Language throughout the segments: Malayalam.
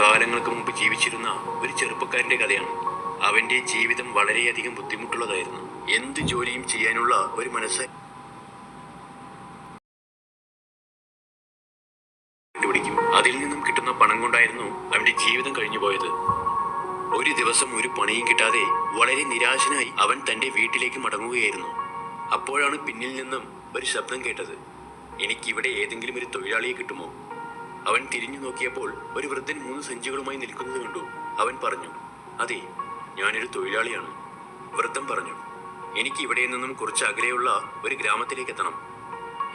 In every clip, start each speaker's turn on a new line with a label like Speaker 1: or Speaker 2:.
Speaker 1: കാലങ്ങൾക്ക് മുമ്പ് ജീവിച്ചിരുന്ന ഒരു ചെറുപ്പക്കാരന്റെ കഥയാണ്. അവന്റെ ജീവിതം വളരെയധികം ബുദ്ധിമുട്ടുള്ളതായിരുന്നു. എന്ത് ജോലിയും ചെയ്യാനുള്ള ഒരു മനസ്സ് കണ്ടുപിടിക്കും. അതിൽ നിന്നും കിട്ടുന്ന പണം കൊണ്ടായിരുന്നു അവന്റെ ജീവിതം കഴിഞ്ഞു പോയത്. ഒരു ദിവസം ഒരു പണിയും കിട്ടാതെ വളരെ നിരാശനായി അവൻ തന്റെ വീട്ടിലേക്ക് മടങ്ങുകയായിരുന്നു. അപ്പോഴാണ് പിന്നിൽ നിന്നും ഒരു ശബ്ദം കേട്ടത്. എനിക്കിവിടെ ഏതെങ്കിലും ഒരു തൊഴിലാളിയെ കിട്ടുമോ? അവൻ തിരിഞ്ഞു നോക്കിയപ്പോൾ ഒരു വൃദ്ധൻ മൂന്ന് സഞ്ചികളുമായി നിൽക്കുന്നത് കണ്ടു. അവൻ പറഞ്ഞു അതെ ഞാനൊരു തൊഴിലാളിയാണ്. വൃദ്ധം പറഞ്ഞു എനിക്ക് ഇവിടെ നിന്നും കുറച്ച് അകലെയുള്ള ഒരു ഗ്രാമത്തിലേക്ക് എത്തണം.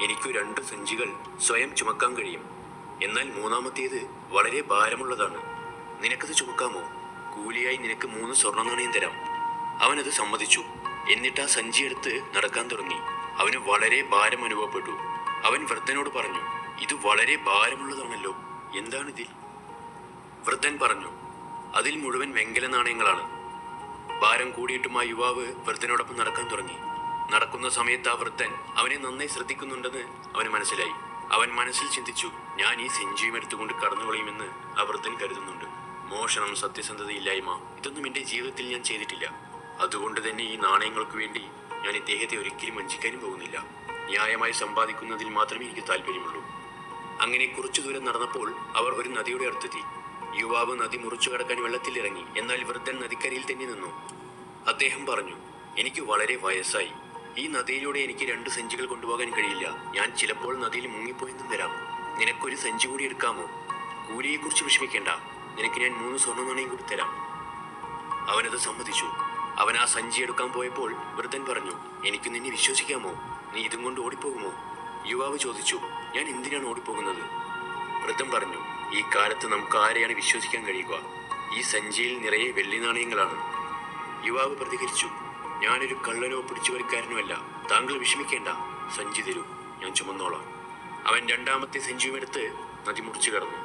Speaker 1: എനിക്കു രണ്ട് സഞ്ചികൾ സ്വയം ചുമക്കാൻ കഴിയും. എന്നാൽ മൂന്നാമത്തേത് വളരെ ഭാരമുള്ളതാണ്. നിനക്കത് ചുമക്കാമോ? കൂലിയായി നിനക്ക് മൂന്ന് സ്വർണ നാണയം തരാം അവനത് സമ്മതിച്ചു. എന്നിട്ട് ആ സഞ്ചി എടുത്ത് നടക്കാൻ തുടങ്ങി. അവന് വളരെ ഭാരം അനുഭവപ്പെട്ടു. അവൻ വൃദ്ധനോട് പറഞ്ഞു ഇത് വളരെ ഭാരമുള്ളതാണല്ലോ. എന്താണിതിൽ? വൃദ്ധൻ പറഞ്ഞു അതിൽ മുഴുവൻ വെങ്കല നാണയങ്ങളാണ്. ഭാരം കൂടിയിട്ടും ആ യുവാവ് വൃദ്ധനോടൊപ്പം നടക്കാൻ തുടങ്ങി. നടക്കുന്ന സമയത്ത് ആ വൃദ്ധൻ അവനെ നന്നായി ശ്രദ്ധിക്കുന്നുണ്ടെന്ന് അവന് മനസ്സിലായി. അവൻ മനസ്സിൽ ചിന്തിച്ചു ഞാൻ ഈ സെഞ്ചുയും എടുത്തുകൊണ്ട് കടന്നുകളയുമെന്ന് ആ വൃദ്ധൻ കരുതുന്നുണ്ട്. മോഷണം സത്യസന്ധതയില്ലായ്മ ഇതൊന്നും എന്റെ ജീവിതത്തിൽ ഞാൻ ചെയ്തിട്ടില്ല. അതുകൊണ്ട് തന്നെ ഈ നാണയങ്ങൾക്ക് വേണ്ടി ഞാൻ ഇദ്ദേഹത്തെ ഒരിക്കലും വഞ്ചിക്കാനും പോകുന്നില്ല. ന്യായമായി സമ്പാദിക്കുന്നതിൽ മാത്രമേ എനിക്ക് താല്പര്യമുള്ളൂ. അങ്ങനെ കുറച്ചു ദൂരം നടന്നപ്പോൾ അവർ ഒരു നദിയുടെ അടുത്തെത്തി. യുവാവ് നദി മുറിച്ചു കടക്കാൻ വെള്ളത്തിലിറങ്ങി എന്നാൽ വൃദ്ധൻ നദിക്കരയിൽ തന്നെ നിന്നു. അദ്ദേഹം പറഞ്ഞു എനിക്ക് വളരെ വയസ്സായി. ഈ നദിയിലൂടെ എനിക്ക് രണ്ട് സഞ്ചികൾ കൊണ്ടുപോകാൻ കഴിയില്ല. ഞാൻ ചിലപ്പോൾ നദിയിൽ മുങ്ങിപ്പോയെന്നും വരാം. നിനക്കൊരു സഞ്ചി കൂടി എടുക്കാമോ? കൂലിയെക്കുറിച്ച് വിഷമിക്കേണ്ട. നിനക്ക് ഞാൻ മൂന്ന് സ്വർണ നാണയം കൂടി തരാം. അവനത് സമ്മതിച്ചു. അവൻ ആ സഞ്ചി എടുക്കാൻ പോയപ്പോൾ വൃദ്ധൻ പറഞ്ഞു എനിക്ക് നിന്നെ വിശ്വസിക്കാമോ? നീ ഇതും കൊണ്ട് ഓടിപ്പോകുമോ? യുവാവ് ചോദിച്ചു ഞാൻ എന്തിനാണ് ഓടിപ്പോകുന്നത്? വൃദ്ധം പറഞ്ഞു ഈ കാലത്ത് നമുക്ക് ആരെയാണ് വിശ്വസിക്കാൻ കഴിയുക? ഈ സഞ്ചിയിൽ നിറയെ വെള്ളി നാണയങ്ങളാണ്. യുവാവ് പ്രതികരിച്ചു ഞാനൊരു കള്ളനോ പിടിച്ചുവരിക്കാരനോ അല്ല താങ്കൾ വിഷമിക്കേണ്ട സഞ്ചി തരൂ ഞാൻ ചുമന്നോളാം. അവൻ രണ്ടാമത്തെ സഞ്ചിയും എടുത്ത് നദി മുറിച്ചു കടന്നു.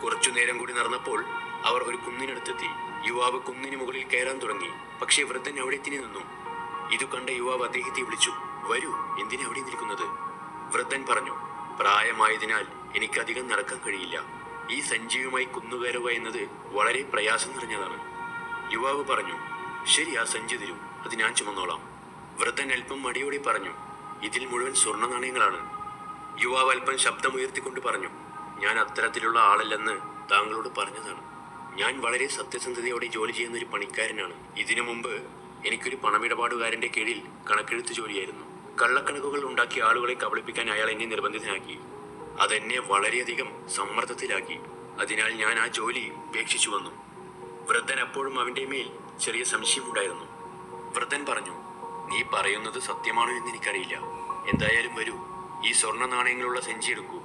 Speaker 1: കുറച്ചു നേരം കൂടി നടന്നപ്പോൾ അവർ ഒരു കുന്നിനടുത്തെത്തി. യുവാവ് കുന്നിന് മുകളിൽ കയറാൻ തുടങ്ങി പക്ഷേ വൃദ്ധൻ അവിടെ എത്തി നിന്നു. ഇത് കണ്ട യുവാവ് അദ്ദേഹത്തെ വിളിച്ചു വരൂ എന്തിനാ അവിടെ നിൽക്കുന്നത്? വൃദ്ധൻ പറഞ്ഞു പ്രായമായതിനാൽ എനിക്കധികം നടക്കാൻ കഴിയില്ല. ഈ സഞ്ചിയുമായി കുന്നുകയറുക എന്നത് വളരെ പ്രയാസം നിറഞ്ഞതാണ്. യുവാവ് പറഞ്ഞു ശരി ആ സഞ്ചി തരൂ. അത് ഞാൻ ചുമന്നോളാം. വൃദ്ധൻ അല്പം മടിയോടെ പറഞ്ഞു ഇതിൽ മുഴുവൻ സ്വർണ നാണയങ്ങളാണ്. യുവാവ് അല്പം ശബ്ദമുയർത്തിക്കൊണ്ട് പറഞ്ഞു ഞാൻ അത്തരത്തിലുള്ള ആളല്ലെന്ന് താങ്കളോട് പറഞ്ഞതാണ്. ഞാൻ വളരെ സത്യസന്ധതയോടെ ജോലി ചെയ്യുന്ന ഒരു പണിക്കാരനാണ്. ഇതിനു മുമ്പ് എനിക്കൊരു പണമിടപാടുകാരന്റെ കീഴിൽ കണക്കെഴുത്ത് ജോലിയായിരുന്നു. കള്ളക്കണക്കുകൾ ഉണ്ടാക്കി ആളുകളെ കബളിപ്പിക്കാൻ അയാൾ എന്നെ നിർബന്ധിതനാക്കി. അതെന്നെ വളരെയധികം സമ്മർദ്ദത്തിലാക്കി. അതിനാൽ ഞാൻ ആ ജോലി ഉപേക്ഷിച്ചു വന്നു. വൃദ്ധൻ അപ്പോഴും അവന്റെ മേൽ ചെറിയ സംശയമുണ്ടായിരുന്നു വൃദ്ധൻ പറഞ്ഞു നീ പറയുന്നത് സത്യമാണോ എന്ന് എനിക്കറിയില്ല. എന്തായാലും വരൂ. ഈ സ്വർണ നാണയങ്ങളുള്ള സെഞ്ചി എടുക്കൂ.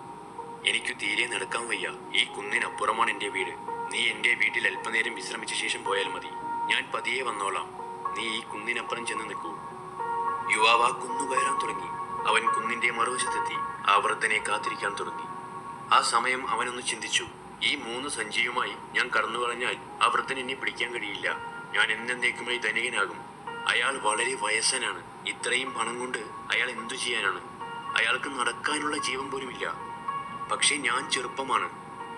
Speaker 1: എനിക്ക് തീരെ നടക്കാൻ വയ്യ. ഈ കുന്നിനപ്പുറമാണ് എന്റെ വീട്. നീ എന്റെ വീട്ടിൽ അല്പനേരം വിശ്രമിച്ച ശേഷം പോയാൽ മതി. ഞാൻ പതിയെ വന്നോളാം. നീ ഈ കുന്നിനപ്പുറം ചെന്ന് നിൽക്കൂ. യുവാവ് ആ കുന്നു കയറാൻ തുടങ്ങി. അവൻ കുന്നിന്റെ മറുവശത്തെത്തി. ആ വൃദ്ധനെ കാത്തിരിക്കാൻ തുടങ്ങി. ആ സമയം അവനൊന്ന് ചിന്തിച്ചു. ഈ മൂന്ന് സഞ്ചിയുമായി ഞാൻ കടന്നു കളഞ്ഞാൽ ആ വൃദ്ധൻ എന്നെ പിടിക്കാൻ കഴിയില്ല. ഞാൻ എന്നേക്കുമായി ധനികനാകും. അയാൾ വളരെ വയസ്സനാണ്. ഇത്രയും പണം കൊണ്ട് അയാൾ എന്തു ചെയ്യാനാണ്? അയാൾക്ക് നടക്കാനുള്ള ജീവൻ പോലുമില്ല. പക്ഷേ ഞാൻ ചെറുപ്പമാണ്.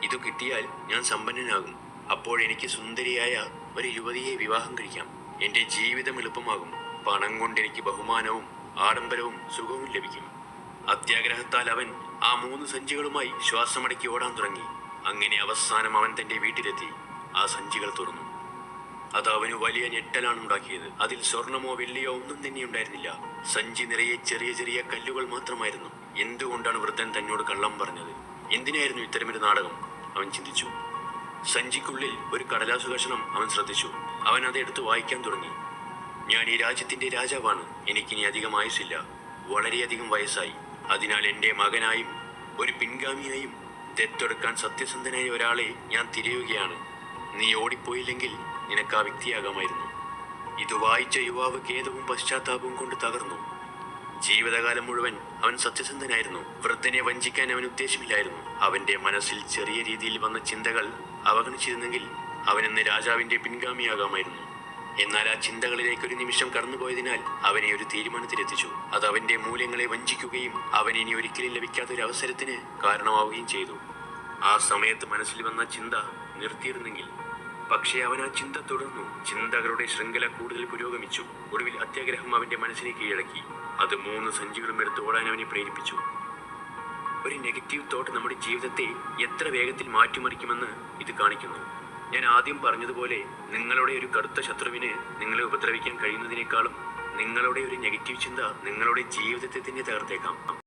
Speaker 1: ഇത് കിട്ടിയാൽ ഞാൻ സമ്പന്നനാകും. അപ്പോൾ എനിക്ക് സുന്ദരിയായ ഒരു യുവതിയെ വിവാഹം കഴിക്കാം. എന്റെ ജീവിതം എളുപ്പമാകും. പണം കൊണ്ട് എനിക്ക് ബഹുമാനവും ആഡംബരവും സുഖവും ലഭിക്കും. അത്യാഗ്രഹത്താൽ അവൻ ആ മൂന്ന് സഞ്ചികളുമായി ശ്വാസമടക്കി ഓടാൻ തുടങ്ങി. അങ്ങനെ അവസാനം അവൻ തന്റെ വീട്ടിലെത്തി. ആ സഞ്ചികൾ തുറന്നു. അത് അവന് വലിയ ഞെട്ടലാണ് ഉണ്ടാക്കിയത്. അതിൽ സ്വർണമോ വെള്ളിയോ ഒന്നും തന്നെ ഉണ്ടായിരുന്നില്ല. സഞ്ചി നിറയെ ചെറിയ ചെറിയ കല്ലുകൾ മാത്രമായിരുന്നു. എന്തുകൊണ്ടാണ് വൃദ്ധൻ തന്നോട് കള്ളം പറഞ്ഞത്? എന്തിനായിരുന്നു ഇത്തരമൊരു നാടകം? അവൻ ചിന്തിച്ചു. സഞ്ചിക്കുള്ളിൽ ഒരു കടലാസു കഷണം അവൻ ശ്രദ്ധിച്ചു. അവൻ അത് എടുത്ത് വായിക്കാൻ തുടങ്ങി. ഞാൻ ഈ രാജ്യത്തിന്റെ രാജാവാണ്. എനിക്കിനി അധികം ആയുസില്ല വളരെയധികം വയസ്സായി. അതിനാൽ എന്റെ മകനായും ഒരു പിൻഗാമിയായും ദത്തെടുക്കാൻ സത്യസന്ധനായ ഒരാളെ ഞാൻ തിരയുകയാണ്. നീ ഓടിപ്പോയില്ലെങ്കിൽ നിനക്ക് ആ വ്യക്തിയാകാമായിരുന്നു. ഇത് വായിച്ച യുവാവ് ഖേദവും പശ്ചാത്താപവും കൊണ്ട് തകർന്നു. ജീവിതകാലം മുഴുവൻ അവൻ സത്യസന്ധനായിരുന്നു. വൃദ്ധനെ വഞ്ചിക്കാൻ അവൻ ഉദ്ദേശമില്ലായിരുന്നു. അവന്റെ മനസ്സിൽ ചെറിയ രീതിയിൽ വന്ന ചിന്തകൾ അവഗണിച്ചിരുന്നെങ്കിൽ അവനെന്ന് രാജാവിന്റെ പിൻഗാമിയാകാമായിരുന്നു. എന്നാൽ ആ ചിന്തകളിലേക്ക് ഒരു നിമിഷം കടന്നുപോയതിനാൽ അവനെ ഒരു തീരുമാനത്തിലെത്തിച്ചു. അത് അവന്റെ മൂല്യങ്ങളെ വഞ്ചിക്കുകയും അവൻ ഇനി ഒരിക്കലും ലഭിക്കാത്ത ഒരു അവസരത്തിന് കാരണമാവുകയും ചെയ്തു. ആ സമയത്ത് മനസ്സിൽ വന്ന ചിന്ത നിർത്തിയിരുന്നെങ്കിൽ പക്ഷേ അവൻ ആ ചിന്ത തുടർന്നു. ചിന്തകളുടെ ശൃംഖല കൂടുതൽ പുരോഗമിച്ചു. ഒടുവിൽ അത്യാഗ്രഹം അവന്റെ മനസ്സിനെ കീഴടക്കി. അത് മൂന്ന് സഞ്ചികളും എടുത്ത് ഓടാൻ അവനെ പ്രേരിപ്പിച്ചു. ഒരു നെഗറ്റീവ് തോട്ട് നമ്മുടെ ജീവിതത്തെ എത്ര വേഗത്തിൽ മാറ്റിമറിക്കുമെന്ന് ഇത് കാണിക്കുന്നു. ഞാൻ ആദ്യം പറഞ്ഞതുപോലെ നിങ്ങളുടെ ഒരു കടുത്ത ശത്രുവിന് നിങ്ങളെ ഉപദ്രവിക്കാൻ കഴിയുന്നതിനേക്കാളും നിങ്ങളുടെ ഒരു നെഗറ്റീവ് ചിന്ത നിങ്ങളുടെ ജീവിതത്തെ തന്നെ തകർത്തേക്കാം.